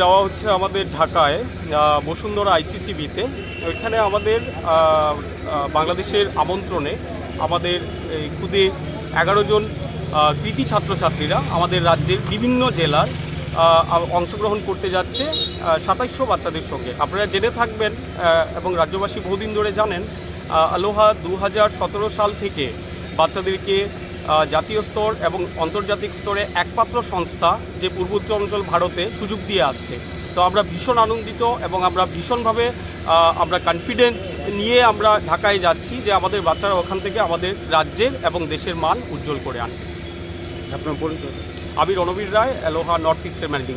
যাওয়া হচ্ছে আমাদের ঢাকায় বসুন্ধরা আইসিসিবিতে। ওইখানে আমাদের বাংলাদেশের আমন্ত্রণে আমাদের, এই, খুদে এগারো জন কৃতি ছাত্রছাত্রীরা আমাদের রাজ্যের বিভিন্ন জেলার অংশগ্রহণ করতে যাচ্ছে সাতাইশশো বাচ্চাদের সঙ্গে। আপনারা জেনে থাকবেন এবং রাজ্যবাসী বহুদিন ধরে জানেন আলোহা দু হাজার সতেরো সাল থেকে বাচ্চাদেরকে জাতীয় স্তর এবং আন্তর্জাতিক স্তরে একমাত্র সংস্থা যে পূর্বোত্তরাঞ্চল ভারতে সুযোগ দিয়ে আসছে। তো আমরা ভীষণ আনন্দিত এবং আমরা ভীষণভাবে আমরা কনফিডেন্স নিয়ে আমরা ঢাকায় যাচ্ছি যে আমাদের বাচ্চারা ওখান থেকে আমাদের রাজ্যের এবং দেশের মান উজ্জ্বল করে আনবে। আপনার পরিচয় আমি রণবীর রায় অ্যালোহা নর্থ ইস্টের ম্যানেজিং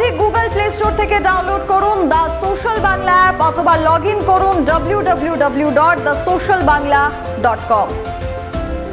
আজই গুগল প্লে স্টোর থেকে ডাউনলোড করুন দ্য সোশ্যাল বাংলা অ্যাপ অথবা লগ ইন করুন W W W dot the social Bangla dot com